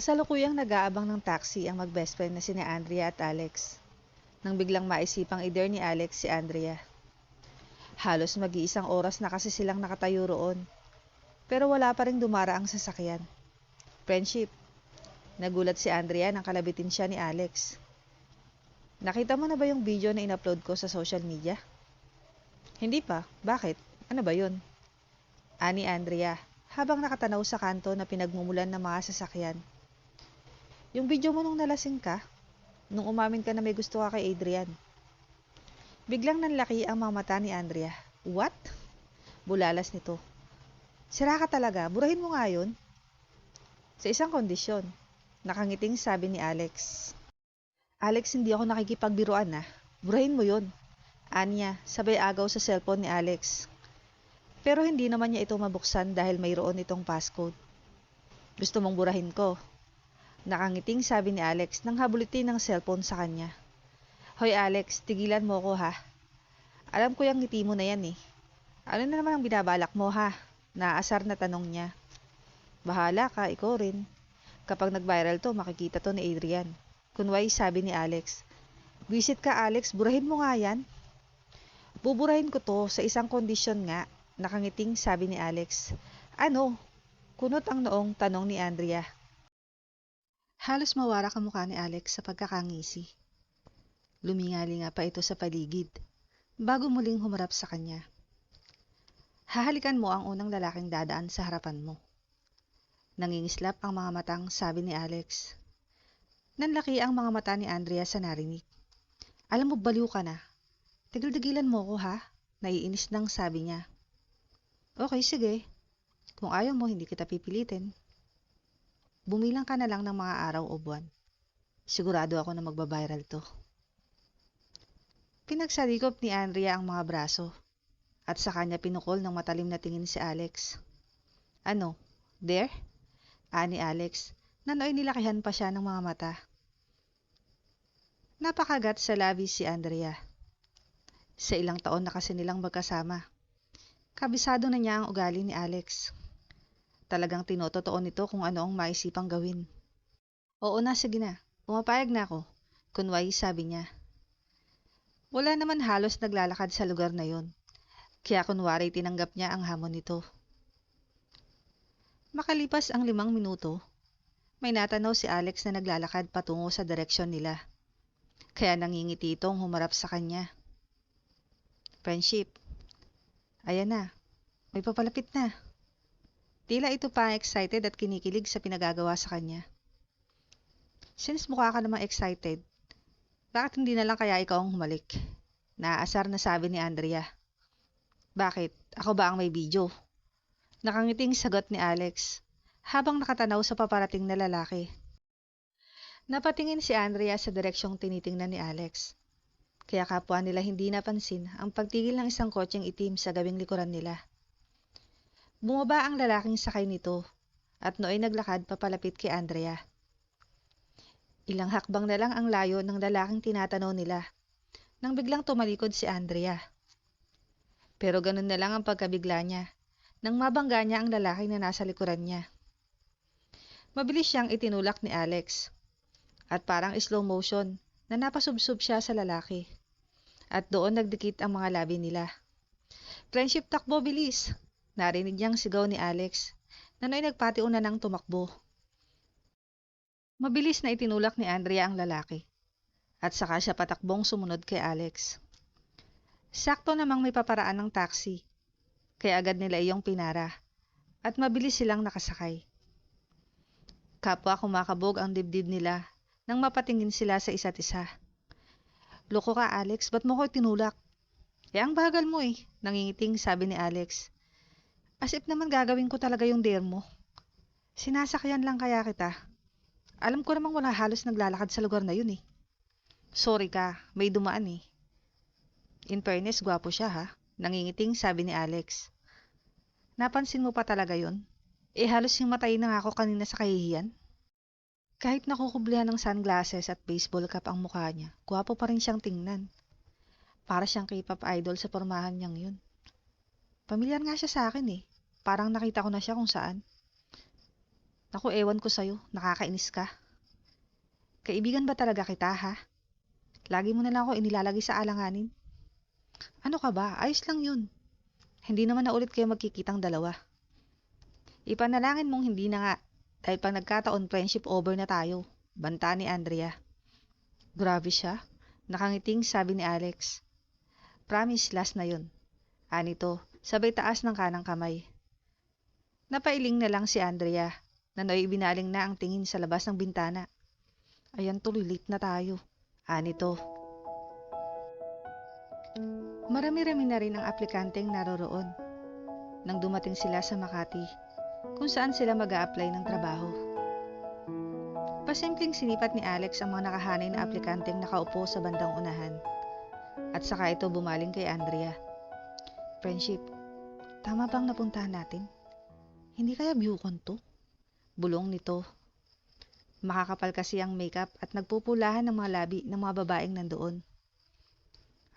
Kasalukuyang nag-aabang ng taxi ang mag-best friend na sina Andrea at Alex. Nang biglang maisipang ider ni Alex si Andrea. Halos mag-iisang oras na kasi silang nakatayo roon. Pero wala pa rin dumara ang sasakyan. Friendship. Nagulat si Andrea nang kalabitin siya ni Alex. Nakita mo na ba yung video na in-upload ko sa social media? Hindi pa. Bakit? Ano ba yun? Ani Andrea, habang nakatanaw sa kanto na pinagmumulan ng mga sasakyan. Yung video mo nung nalasing ka, nung umamin ka na may gusto ka kay Adrian. Biglang nanlaki ang mga mata ni Andrea. What? Bulalas nito. Sira ka talaga, burahin mo nga yun. Sa isang kondisyon, nakangiting sabi ni Alex. Alex, hindi ako nakikipagbiruan na. Burahin mo yun. Anya, sabay agaw sa cellphone ni Alex. Pero hindi naman niya ito mabuksan dahil mayroon itong passcode. Gusto mong burahin ko. Nakangiting sabi ni Alex nang habulitin ng cellphone sa kanya. Hoy Alex, tigilan mo ko ha. Alam ko yung ngiti mo na yan eh. Ano na naman ang binabalak mo ha? Naasar na tanong niya. Bahala ka, ikaw rin. Kapag nag-viral to, makikita to ni Adrian. Kunway sabi ni Alex. Visit ka Alex, burahin mo nga yan. Buburahin ko to sa isang kondisyon nga, nakangiting sabi ni Alex. Ano? Kunot ang noong tanong ni Andrea. Halos mawara ka mukha ni Alex sa pagkakangisi. Lumingali nga pa ito sa paligid, bago muling humarap sa kanya. Hahalikan mo ang unang lalaking dadaan sa harapan mo. Nangingislap ang mga matang sabi ni Alex. Nanlaki ang mga mata ni Andrea sa narinig. Alam mo, baliw ka na. Tigil-tigilan mo ko ha, naiinis nang sabi niya. Okay, sige. Kung ayaw mo, hindi kita pipilitin. Bumilang ka na lang ng mga araw o buwan. Sigurado ako na magbabiral to. Pinagsalikop ni Andrea ang mga braso at sa kanya pinukol ng matalim na tingin si Alex. Ano? There? Ani Alex, nanoy nilakihan pa siya ng mga mata. Napakagat sa labi si Andrea. Sa ilang taon na kasi nilang magkasama. Kabisado na niya ang ugali ni Alex. Talagang tinototoo nito kung ano ang maisipang gawin. Oo na, sige na. Pumapayag na ako. Kunway, sabi niya. Wala naman halos naglalakad sa lugar na yon. Kaya kunwari tinanggap niya ang hamon nito. Makalipas ang limang minuto, may natanaw si Alex na naglalakad patungo sa direksyon nila. Kaya nangingiti itong humarap sa kanya. Friendship. Ayan na. May papalapit na. Tila ito pa excited at kinikilig sa pinagagawa sa kanya. Since mukha ka namang excited, bakit hindi na lang kaya ikaw ang humalik? Naaasar na sabi ni Andrea. Bakit? Ako ba ang may video? Nakangiting sagot ni Alex habang nakatanaw sa paparating na lalaki. Napatingin si Andrea sa direksyong tinitingnan ni Alex. Kaya kapwa nila hindi napansin ang pagtigil ng isang kotseng itim sa gawing likuran nila. Bumaba ang lalaking sakay nito at nooy naglakad papalapit kay Andrea. Ilang hakbang na lang ang layo ng lalaking tinatanaw nila nang biglang tumalikod si Andrea. Pero ganun na lang ang pagkabigla niya nang mabangga niya ang lalaki na nasa likuran niya. Mabilis siyang itinulak ni Alex at parang slow motion na napasubsob siya sa lalaki. At doon nagdikit ang mga labi nila. Friendship takbo bilis! Narinig niyang sigaw ni Alex na noy nagpatiuna ng tumakbo. Mabilis na itinulak ni Andrea ang lalaki at saka siya patakbong sumunod kay Alex. Sakto namang may paparaan ng taxi kaya agad nila iyong pinara at mabilis silang nakasakay. Kapwa kumakabog ang dibdib nila nang mapatingin sila sa isa't isa. Loko ka Alex, ba't mo ko tinulak? Eh ang bagal mo eh, nangingiting sabi ni Alex. As if naman gagawin ko talaga yung dare mo. Sinasakyan lang kaya kita. Alam ko namang wala halos naglalakad sa lugar na yun eh. Sorry ka, may dumaan eh. In fairness, gwapo siya ha. Nangingiting sabi ni Alex. Napansin mo pa talaga yun? Eh halos yung matay na ako kanina sa kahihiyan. Kahit nakukublihan ng sunglasses at baseball cap ang mukha niya, gwapo pa rin siyang tingnan. Para siyang K-pop idol sa pormahan niyang yun. Pamilyar nga siya sa akin eh. Parang nakita ko na siya kung saan. Naku, ewan ko sa'yo. Nakakainis ka. Kaibigan ba talaga kita, ha? Lagi mo na lang ako inilalagay sa alanganin. Ano ka ba? Ayos lang yun. Hindi naman na ulit kayo magkikitang dalawa. Ipanalangin mong hindi na nga. Dahil pag nagkataon, friendship over na tayo. Banta ni Andrea. Grabe siya. Nakangiting sabi ni Alex. Promise, last na yun. Anito, sabay taas ng kanang kamay. Napailing na lang si Andrea. Nanoy binaling na ang tingin sa labas ng bintana. Ayan tuloy, late na tayo. Anito. Marami-rami na rin ang aplikanteng naroroon. Nang dumating sila sa Makati, kung saan sila mag apply ng trabaho. Pasimpleng sinipat ni Alex ang mga nakahanay na aplikanteng nakaupo sa bandang unahan. At saka ito bumaling kay Andrea. Friendship, tama bang napuntahan natin? Hindi kaya Bucon to? Bulong nito. Makakapal kasi ang makeup at nagpupulahan ng mga labi ng mga babaeng nandoon.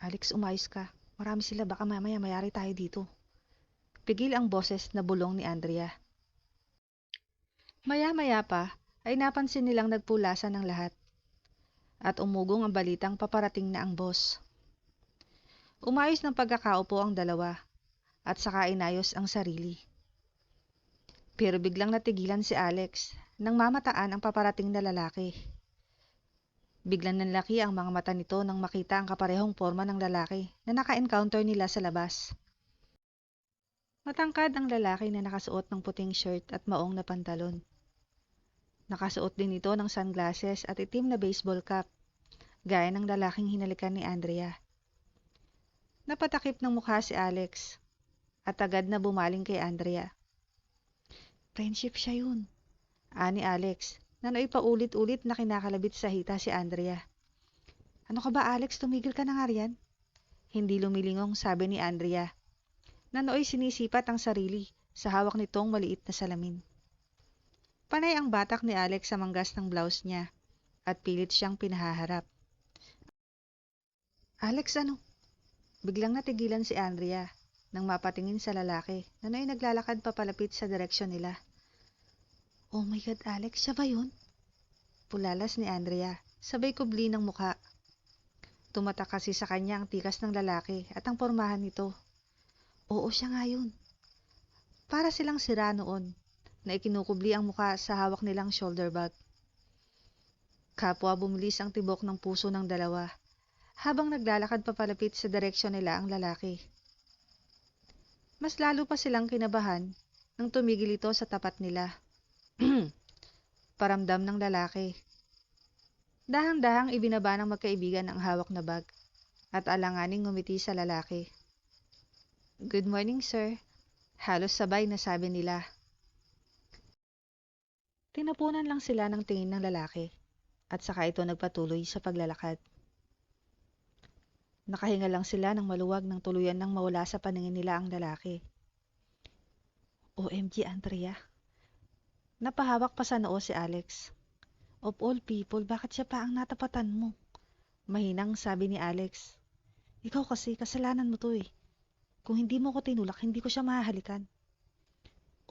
Alex, umayos ka. Marami sila baka mamaya mayari tayo dito. Pigil ang boses na bulong ni Andrea. Maya-maya pa ay napansin nilang nagpulasan ng lahat. At umugong ang balitang paparating na ang boss. Umayos ng pagkakaupo ang dalawa at saka inayos ang sarili. Pero biglang natigilan si Alex nang mamataan ang paparating na lalaki. Biglang nanlaki ang mga mata nito nang makita ang kaparehong forma ng lalaki na naka-encounter nila sa labas. Matangkad ang lalaki na nakasuot ng puting shirt at maong na pantalon. Nakasuot din ito ng sunglasses at itim na baseball cap, gaya ng lalaking hinalikan ni Andrea. Napatakip ng mukha si Alex at agad na bumaling kay Andrea. Friendship siya yun. Ani Alex, na paulit-ulit na kinakalabit sa hita si Andrea. Ano ka ba Alex, tumigil ka na nga riyan? Hindi lumilingong sabi ni Andrea. Nanooy sinisipat ang sarili sa hawak nitong maliit na salamin. Panay ang batak ni Alex sa manggas ng blouse niya at pilit siyang pinahaharap. Alex ano? Biglang natigilan si Andrea nang mapatingin sa lalaki na noy naglalakad papalapit sa direksyon nila. Oh my God, Alex, siya ba yun? Pulalas ni Andrea, sabay kubli ng mukha. Tumatak kasi sa kanya ang tikas ng lalaki at ang pormahan nito. Oo, siya nga yun. Para silang sira noon na ikinukubli ang mukha sa hawak nilang shoulder bag. Kapwa bumilis ang tibok ng puso ng dalawa habang naglalakad papalapit sa direksyon nila ang lalaki. Mas lalo pa silang kinabahan nang tumigil ito sa tapat nila. Paramdam ng lalaki. Dahang-dahang ibinaba ng magkaibigan ang hawak na bag at alanganing ngumiti sa lalaki. Good morning, sir. Halos sabay na sabi nila. Tinapunan lang sila ng tingin ng lalaki at saka ito nagpatuloy sa paglalakad. Nakahinga lang sila ng maluwag ng tuluyan nang mawala sa paningin nila ang lalaki. OMG, Andrea. Napahawak pa sa noo si Alex. Of all people, bakit siya pa ang natapatan mo? Mahinang sabi ni Alex. Ikaw kasi, kasalanan mo to eh. Kung hindi mo ko tinulak, hindi ko siya mahahalikan.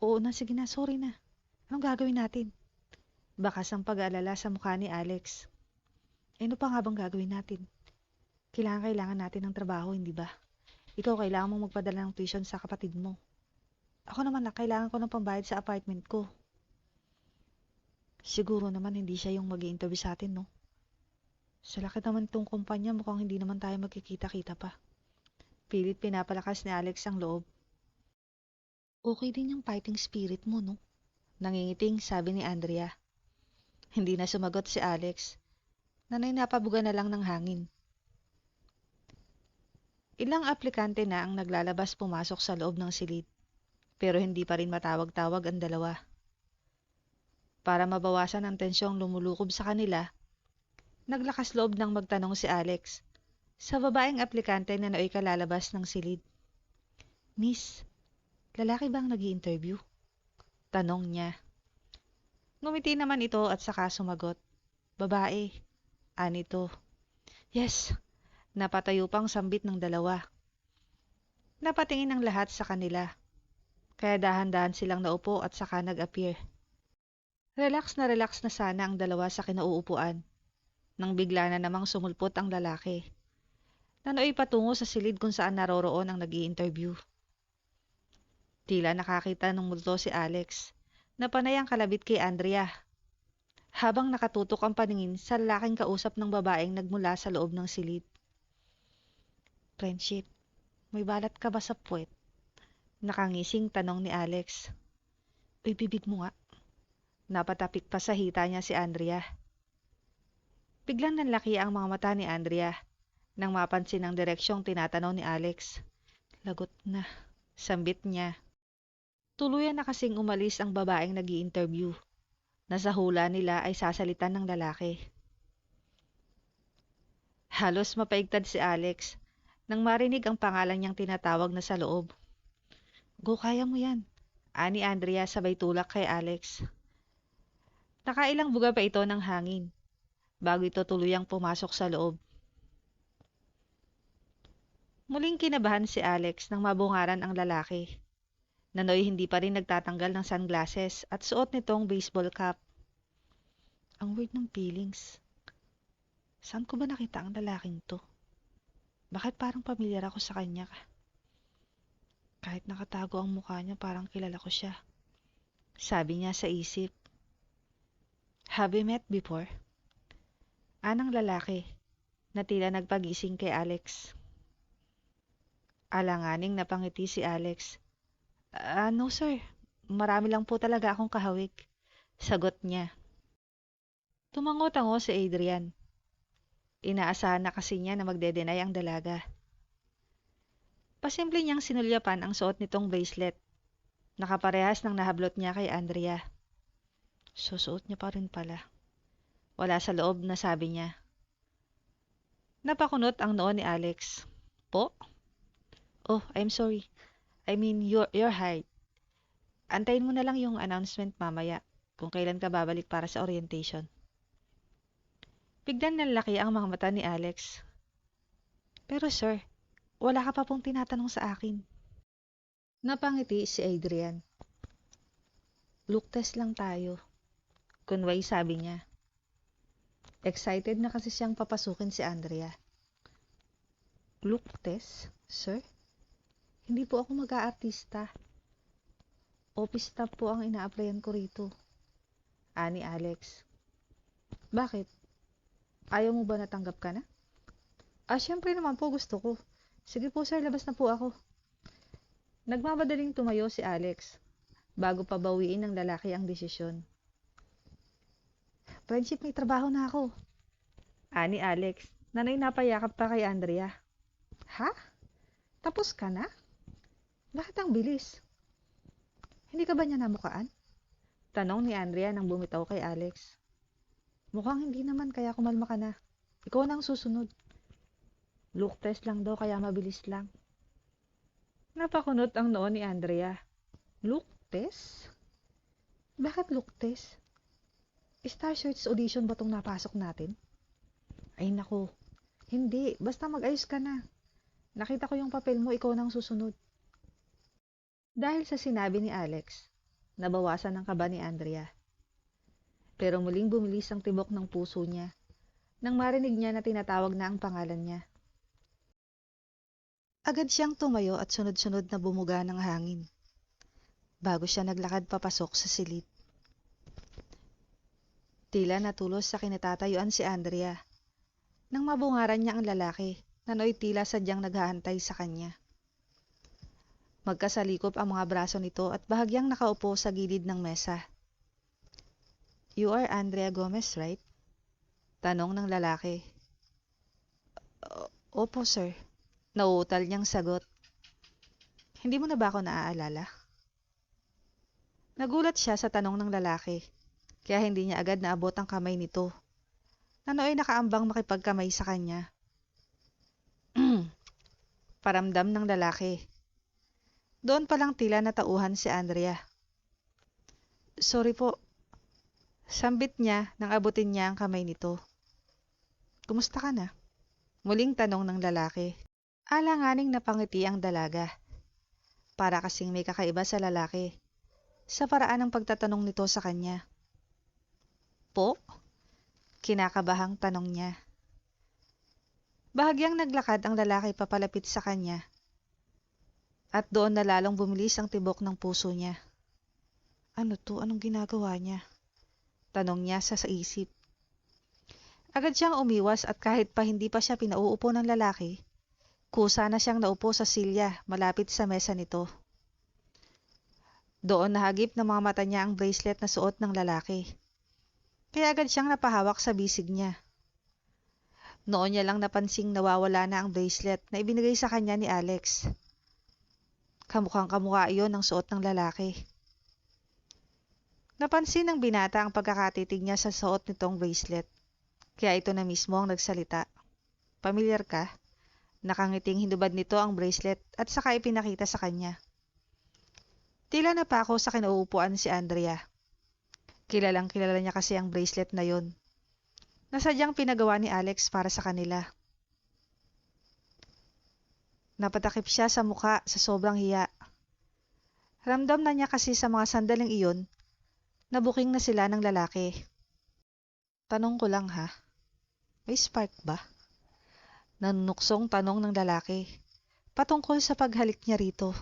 Oo na, sige na, sorry na. Anong gagawin natin? Bakas ang pag-aalala sa mukha ni Alex. Eh, ano pa nga bang gagawin natin? Kailangan kailangan natin ng trabaho, hindi ba? Ikaw kailangan mong magpadala ng tuition sa kapatid mo. Ako naman na kailangan ko ng pambayad sa apartment ko. Siguro naman hindi siya yung mag interview sa atin, no? Sa laki naman itong kumpanya, mukhang hindi naman tayo magkikita-kita pa. Pilit pinapalakas ni Alex ang loob. Okay din yung fighting spirit mo, no? Nangingiting sabi ni Andrea. Hindi na sumagot si Alex. Nanay napabuga na lang ng hangin. Ilang aplikante na ang naglalabas pumasok sa loob ng silid, pero hindi pa rin matawag-tawag ang dalawa. Para mabawasan ang tensyong lumulukob sa kanila, naglakas loob ng magtanong si Alex sa babaeng aplikante na naoy kalalabas ng silid. Miss, lalaki bang nag interview Tanong niya. Ngumiti naman ito at saka sumagot. Babae. Anito. Yes. Napatayo pang sambit ng dalawa. Napatingin ang lahat sa kanila. Kaya dahan-dahan silang naupo at saka nag-appear. Relax na relax na sana ang dalawa sa kinauupuan. Nang bigla na namang sumulpot ang lalaki. Nanoy patungo sa silid kung saan naroroon ang nag interview Tila nakakita ng multo si Alex na panay ang kalabit kay Andrea. Habang nakatutok ang paningin sa lalaking kausap ng babaeng nagmula sa loob ng silid. Friendship, may balat ka ba sa puwet? Nakangising tanong ni Alex. Uy, bibig mo nga. Napatapik pa sa hita niya si Andrea. Biglang nanlaki ang mga mata ni Andrea nang mapansin ang direksyong tinatanaw ni Alex. Lagot na. Sambit niya. Tuluyan na kasing umalis ang babaeng nag interview Nasa hula nila ay sasalitan ng lalaki. Halos mapaigtad si Alex nang marinig ang pangalan niyang tinatawag na sa loob. Go, kaya mo yan. Ani Andrea sabay tulak kay Alex. Nakailang buga pa ito ng hangin bago ito tuluyang pumasok sa loob. Muling kinabahan si Alex nang mabungaran ang lalaki. Nanoy hindi pa rin nagtatanggal ng sunglasses at suot nitong baseball cap. Ang weird ng feelings. Saan ko ba nakita ang lalaking to? Bakit parang pamilyar ako sa kanya? Kahit nakatago ang mukha niya, parang kilala ko siya. Sabi niya sa isip. Have we met before? Anang lalaki na tila nagpagising kay Alex. Alanganing napangiti si Alex Ah, no sir. Marami lang po talaga akong kahawig. Sagot niya. Tumango-tango si Adrian. Inaasahan na kasi niya na magdedenay ang dalaga. Pasimple niyang sinulyapan ang suot nitong bracelet. Nakaparehas ng nahablot niya kay Andrea. Susuot niya pa rin pala. Wala sa loob na sabi niya. Napakunot ang noo ni Alex. Po? Oh, I'm sorry. I mean, your, your height. Antayin mo na lang yung announcement mamaya kung kailan ka babalik para sa orientation. Bigdan ng laki ang mga mata ni Alex. Pero sir, wala ka pa pong tinatanong sa akin. Napangiti si Adrian. Look test lang tayo. Kunway sabi niya. Excited na kasi siyang papasukin si Andrea. Look test, sir? Hindi po ako mag-aartista. Office staff po ang ina-applyan ko rito. Ani Alex. Bakit? Ayaw mo ba natanggap ka na? Ah, syempre naman po gusto ko. Sige po sir, labas na po ako. Nagmamadaling tumayo si Alex bago pa bawiin ng lalaki ang desisyon. Friendship, may trabaho na ako. Ani Alex, nanay napayakap pa kay Andrea. Ha? Tapos ka na? Bakit ang bilis? Hindi ka ba niya namukaan? Tanong ni Andrea nang bumitaw kay Alex. Mukhang hindi naman kaya kumalma ka na. Ikaw nang susunod. Look test lang daw kaya mabilis lang. Napakunot ang noon ni Andrea. Look test? Bakit look test? Star Search audition ba tong napasok natin? Ay nako, hindi. Basta mag-ayos ka na. Nakita ko yung papel mo, ikaw nang susunod. Dahil sa sinabi ni Alex, nabawasan ang kaba ni Andrea. Pero muling bumilis ang tibok ng puso niya nang marinig niya na tinatawag na ang pangalan niya. Agad siyang tumayo at sunod-sunod na bumuga ng hangin bago siya naglakad papasok sa silid. Tila natulos sa kinatatayuan si Andrea nang mabungaran niya ang lalaki na noy tila sadyang naghahantay sa kanya. Magkasalikop ang mga braso nito at bahagyang nakaupo sa gilid ng mesa. You are Andrea Gomez, right? Tanong ng lalaki. Opo, sir. Nauutal niyang sagot. Hindi mo na ba ako naaalala? Nagulat siya sa tanong ng lalaki, kaya hindi niya agad naabot ang kamay nito. Nanoy nakaambang makipagkamay sa kanya. Paramdam ng lalaki. Doon pa lang tila natauhan si Andrea. Sorry po. Sambit niya nang abutin niya ang kamay nito. Kumusta ka na? Muling tanong ng lalaki. Alanganing napangiti ang dalaga. Para kasing may kakaiba sa lalaki. Sa paraan ng pagtatanong nito sa kanya. Kinakabahang tanong niya. Bahagyang naglakad ang lalaki papalapit sa kanya. At doon na lalong bumilis ang tibok ng puso niya. Ano to? Anong ginagawa niya? Tanong niya sa, sa isip. Agad siyang umiwas at kahit pa hindi pa siya pinauupo ng lalaki, kusa na siyang naupo sa silya malapit sa mesa nito. Doon nahagip ng mga mata niya ang bracelet na suot ng lalaki. Kaya agad siyang napahawak sa bisig niya. Noon niya lang napansing nawawala na ang bracelet na ibinigay sa kanya ni Alex. Kamukhang kamukha iyon ng suot ng lalaki. Napansin ng binata ang pagkakatitig niya sa suot nitong bracelet. Kaya ito na mismo ang nagsalita. Pamilyar ka? Nakangiting hinubad nito ang bracelet at saka ipinakita sa kanya. Tila na pa ako sa kinauupuan si Andrea. Kilalang kilala niya kasi ang bracelet na yon. Nasadyang pinagawa ni Alex para sa kanila. Napatakip siya sa muka sa sobrang hiya. Ramdam na niya kasi sa mga sandaling iyon na buking na sila ng lalaki. Tanong ko lang ha, may spark ba? Nanunuksong tanong ng lalaki, patungkol sa paghalik niya rito.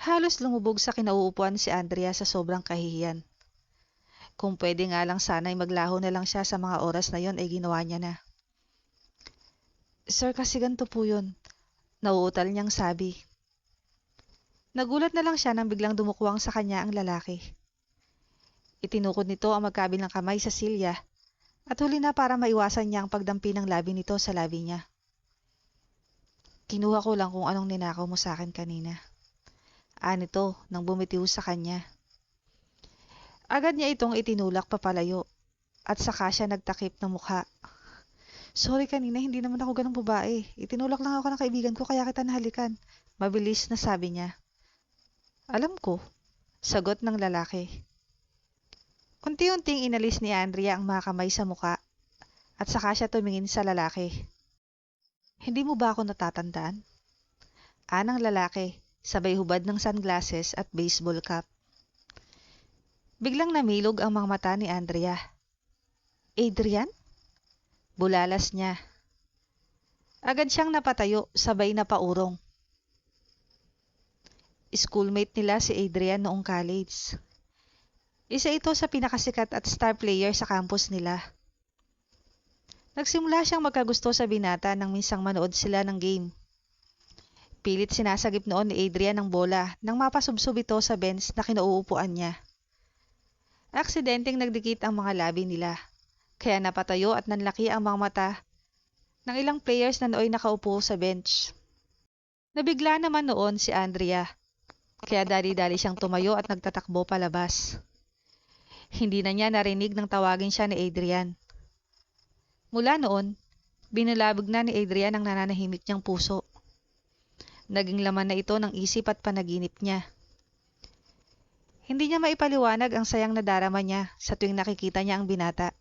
Halos lumubog sa kinauupuan si Andrea sa sobrang kahihiyan. Kung pwede nga lang sana'y maglaho na lang siya sa mga oras na yon ay ginawa niya na. Sir, kasi ganito po yun. Nauutal niyang sabi. Nagulat na lang siya nang biglang dumukwang sa kanya ang lalaki. Itinukod nito ang magkabilang kamay sa silya at huli na para maiwasan niya ang pagdampi ng labi nito sa labi niya. Kinuha ko lang kung anong ninakaw mo sa akin kanina. Anito nang bumitiw sa kanya. Agad niya itong itinulak papalayo at saka siya nagtakip ng mukha. Sorry kanina, hindi naman ako ganong babae. Itinulak lang ako ng kaibigan ko kaya kita nahalikan. Mabilis na sabi niya. Alam ko, sagot ng lalaki. Unti-unting inalis ni Andrea ang mga kamay sa muka at saka siya tumingin sa lalaki. Hindi mo ba ako natatandaan? Anang lalaki, sabay hubad ng sunglasses at baseball cap. Biglang namilog ang mga mata ni Andrea. Adrian? Bulalas niya. Agad siyang napatayo, sabay na paurong. Schoolmate nila si Adrian noong college. Isa ito sa pinakasikat at star player sa campus nila. Nagsimula siyang magkagusto sa binata nang minsang manood sila ng game. Pilit sinasagip noon ni Adrian ng bola nang mapasubsob ito sa bench na kinauupuan niya. Aksidenteng nagdikit ang mga labi nila, kaya napatayo at nanlaki ang mga mata ng ilang players na nooy nakaupo sa bench. Nabigla naman noon si Andrea, kaya dali-dali siyang tumayo at nagtatakbo palabas. Hindi na niya narinig nang tawagin siya ni Adrian. Mula noon, binalabog na ni Adrian ang nananahimik niyang puso. Naging laman na ito ng isip at panaginip niya. Hindi niya maipaliwanag ang sayang nadarama niya sa tuwing nakikita niya ang binata.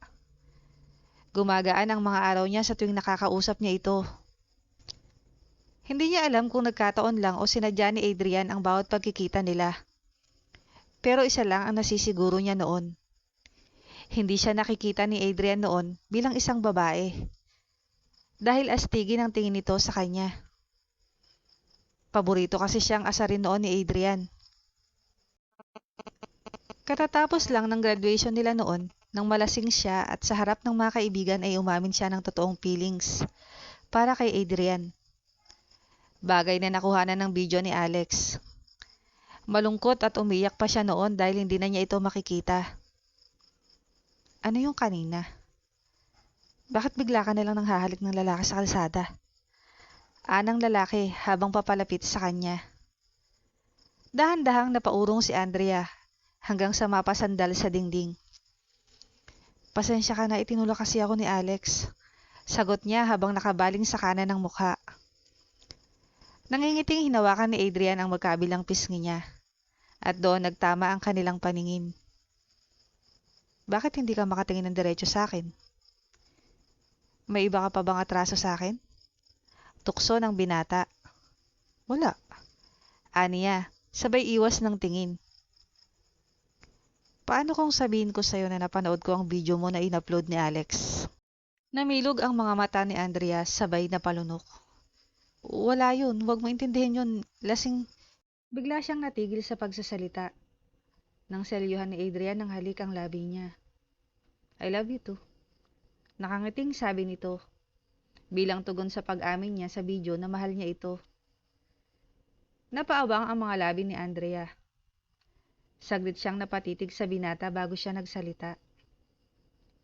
Gumagaan ang mga araw niya sa tuwing nakakausap niya ito. Hindi niya alam kung nagkataon lang o sinadya ni Adrian ang bawat pagkikita nila. Pero isa lang ang nasisiguro niya noon. Hindi siya nakikita ni Adrian noon bilang isang babae. Dahil astigin ang tingin nito sa kanya. Paborito kasi siyang asarin noon ni Adrian. Katatapos lang ng graduation nila noon, nang malasing siya at sa harap ng mga kaibigan ay umamin siya ng totoong feelings para kay Adrian. Bagay na nakuhanan ng video ni Alex. Malungkot at umiyak pa siya noon dahil hindi na niya ito makikita. Ano yung kanina? Bakit bigla ka na lang nang hahalik ng lalaki sa kalsada? Anang lalaki habang papalapit sa kanya. Dahan-dahang napaurong si Andrea hanggang sa mapasandal sa dingding. Pasensya ka na itinulak kasi ako ni Alex. Sagot niya habang nakabaling sa kanan ng mukha. Nangingiting hinawakan ni Adrian ang magkabilang pisngi niya. At doon nagtama ang kanilang paningin. Bakit hindi ka makatingin ng diretso sa akin? May iba ka pa bang atraso sa akin? Tukso ng binata. Wala. Aniya, sabay iwas ng tingin. Paano kung sabihin ko sa'yo na napanood ko ang video mo na in-upload ni Alex? Namilog ang mga mata ni Andrea sabay na palunok. Wala yun, huwag mo intindihin yun. Lasing... Bigla siyang natigil sa pagsasalita. Nang selyuhan ni Adrian ng halik ang labi niya. I love you too. Nakangiting sabi nito. Bilang tugon sa pag-amin niya sa video na mahal niya ito. Napaawang ang mga labi ni Andrea. Saglit siyang napatitig sa binata bago siya nagsalita.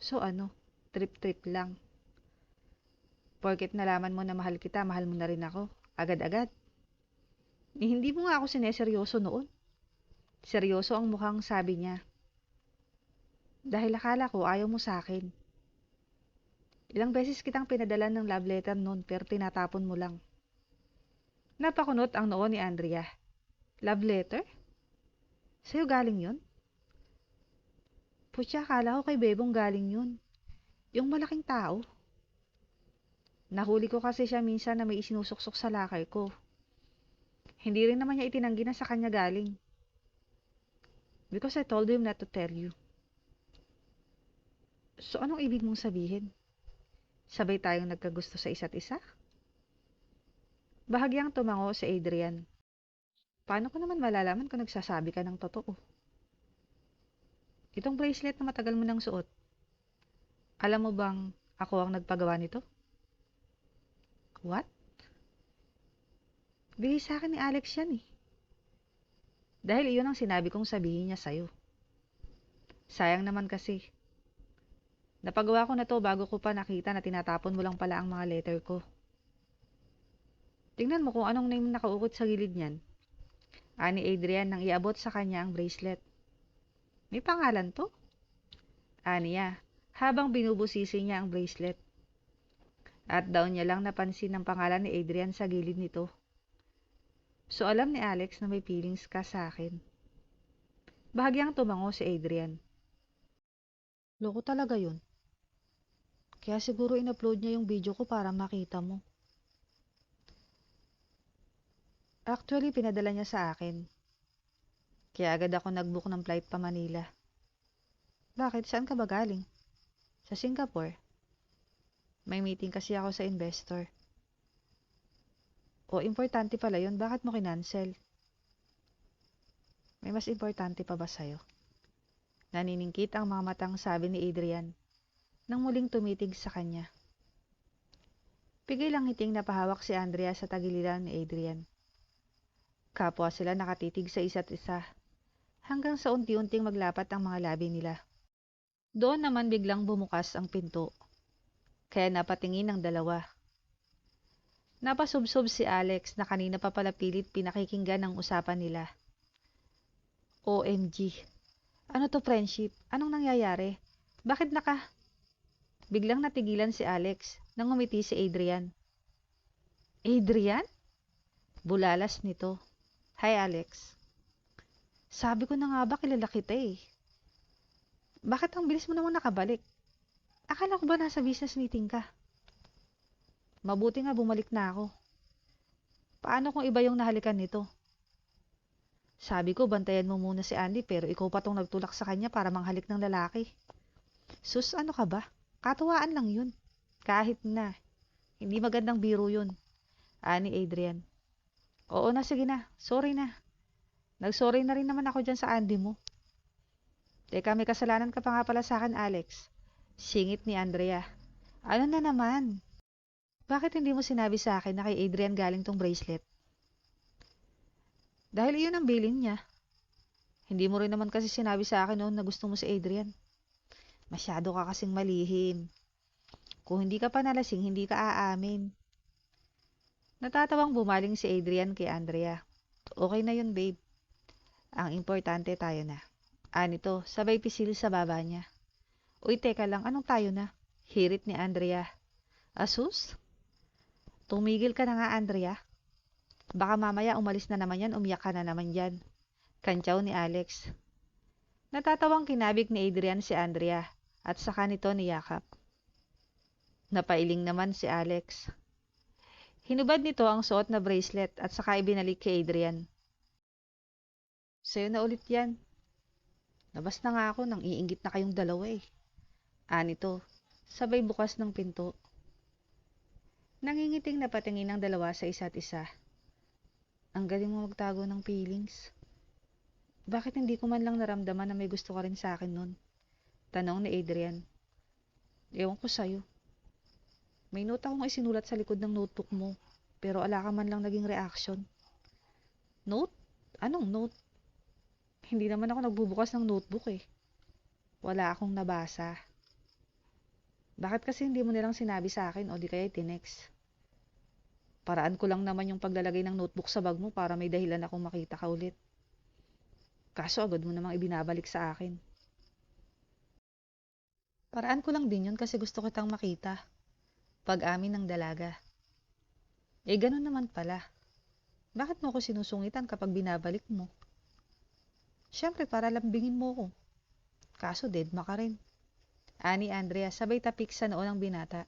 So ano, trip-trip lang. Porket nalaman mo na mahal kita, mahal mo na rin ako. Agad-agad. Eh, hindi mo nga ako sineseryoso noon. Seryoso ang mukhang sabi niya. Dahil akala ko ayaw mo sa akin. Ilang beses kitang pinadala ng love letter noon pero tinatapon mo lang. Napakunot ang noo ni Andrea. Love letter? Sa'yo galing yun? Putya, akala ko kay Bebong galing yun. Yung malaking tao. Nahuli ko kasi siya minsan na may isinusuksok sa lakay ko. Hindi rin naman niya itinanggi na sa kanya galing. Because I told him not to tell you. So anong ibig mong sabihin? Sabay tayong nagkagusto sa isa't isa? Bahagyang tumango si Adrian. Paano ko naman malalaman kung nagsasabi ka ng totoo? Itong bracelet na matagal mo nang suot. Alam mo bang ako ang nagpagawa nito? What? Bigay sa akin ni Alex yan eh. Dahil iyon ang sinabi kong sabihin niya sa'yo. Sayang naman kasi. Napagawa ko na to bago ko pa nakita na tinatapon mo lang pala ang mga letter ko. Tingnan mo kung anong name nakaukot sa gilid niyan. Ani Adrian nang iabot sa kanya ang bracelet. May pangalan to? Aniya, habang binubusisi niya ang bracelet. At daw niya lang napansin ang pangalan ni Adrian sa gilid nito. So alam ni Alex na may feelings ka sa akin. Bahagyang tumango si Adrian. Loko talaga yun. Kaya siguro in-upload niya yung video ko para makita mo. Actually, pinadala niya sa akin. Kaya agad ako nag-book ng flight pa Manila. Bakit? Saan ka ba galing? Sa Singapore. May meeting kasi ako sa investor. O, importante pala yun. Bakit mo kinancel? May mas importante pa ba sa'yo? Naniningkit ang mga matang sabi ni Adrian nang muling tumitig sa kanya. Pigil ang hiting napahawak si Andrea sa tagiliran ni Adrian. Kapwa sila nakatitig sa isa't isa hanggang sa unti-unting maglapat ang mga labi nila. Doon naman biglang bumukas ang pinto. Kaya napatingin ang dalawa. Napasubsob si Alex na kanina pa pala pilit pinakikinggan ang usapan nila. OMG. Ano to friendship? Anong nangyayari? Bakit naka... Biglang natigilan si Alex nang umiti si Adrian. Adrian? Bulalas nito. Hi Alex. Sabi ko na nga ba kilala kita eh. Bakit ang bilis mo naman nakabalik? Akala ko ba nasa business meeting ka? Mabuti nga bumalik na ako. Paano kung iba yung nahalikan nito? Sabi ko, bantayan mo muna si Andy pero ikaw pa tong nagtulak sa kanya para manghalik ng lalaki. Sus, ano ka ba? Katuwaan lang yun. Kahit na. Hindi magandang biro yun. Ani Adrian. Oo na, sige na. Sorry na. Nag-sorry na rin naman ako dyan sa Andy mo. Teka, may kasalanan ka pa nga pala sa akin, Alex. Singit ni Andrea. Ano na naman? Bakit hindi mo sinabi sa akin na kay Adrian galing tong bracelet? Dahil iyon ang bilin niya. Hindi mo rin naman kasi sinabi sa akin noon na gusto mo si Adrian. Masyado ka kasing malihim. Kung hindi ka pa nalasing, hindi ka aamin. Natatawang bumaling si Adrian kay Andrea. Okay na yun, babe. Ang importante tayo na. Anito, sabay pisil sa baba niya. Uy, teka lang, anong tayo na? Hirit ni Andrea. Asus? Tumigil ka na nga, Andrea. Baka mamaya umalis na naman yan, umiyak ka na naman yan. Kantsaw ni Alex. Natatawang kinabig ni Adrian si Andrea at saka nito ni Yakap. Napailing naman si Alex. Hinubad nito ang suot na bracelet at saka ibinalik kay Adrian. Sa'yo na ulit yan. Labas na nga ako nang iinggit na kayong dalawa eh. Anito, sabay bukas ng pinto. Nangingiting na patingin ng dalawa sa isa't isa. Ang galing mo magtago ng feelings. Bakit hindi ko man lang naramdaman na may gusto ka rin sa akin nun? Tanong ni Adrian. Ewan ko sa'yo. May note akong isinulat sa likod ng notebook mo, pero ala ka man lang naging reaction. Note? Anong note? Hindi naman ako nagbubukas ng notebook eh. Wala akong nabasa. Bakit kasi hindi mo nilang sinabi sa akin o di kaya tinext? Paraan ko lang naman yung paglalagay ng notebook sa bag mo para may dahilan akong makita ka ulit. Kaso agad mo namang ibinabalik sa akin. Paraan ko lang din yun kasi gusto kitang makita. Pag-amin ng dalaga. Eh, ganun naman pala. Bakit mo ako sinusungitan kapag binabalik mo? Siyempre, para lambingin mo ko. Kaso, dead ma rin. Ani Andrea, sabay tapik sa noo ng binata.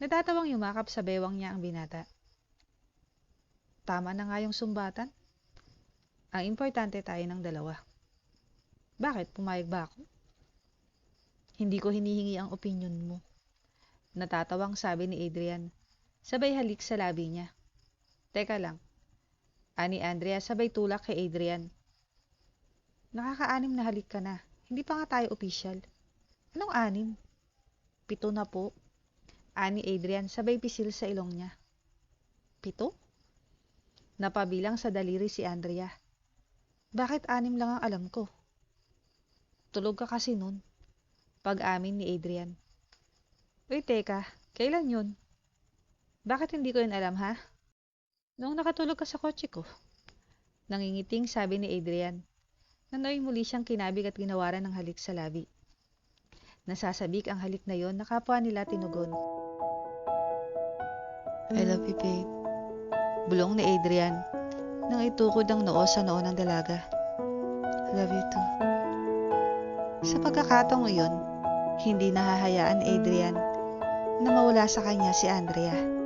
Natatawang yumakap sa bewang niya ang binata. Tama na nga yung sumbatan. Ang importante tayo ng dalawa. Bakit? Pumayag ba ako? Hindi ko hinihingi ang opinion mo. Natatawang sabi ni Adrian. Sabay halik sa labi niya. Teka lang. Ani Andrea sabay tulak kay Adrian. Nakakaanim na halik ka na. Hindi pa nga tayo official. Anong anim? Pito na po. Ani Adrian sabay pisil sa ilong niya. Pito? Napabilang sa daliri si Andrea. Bakit anim lang ang alam ko? Tulog ka kasi nun. Pag-amin ni Adrian. Uy, teka. Kailan yun? Bakit hindi ko yun alam, ha? Noong nakatulog ka sa kotse ko. Nangingiting sabi ni Adrian. Nanoy muli siyang kinabig at ginawaran ng halik sa labi. Nasasabik ang halik na yon na kapwa nila tinugon. I love you, babe. Bulong ni Adrian nang itukod ang noo sa noo ng dalaga. I love you too. Sa pagkakataong iyon, hindi nahahayaan Adrian na mawala sa kanya si Andrea.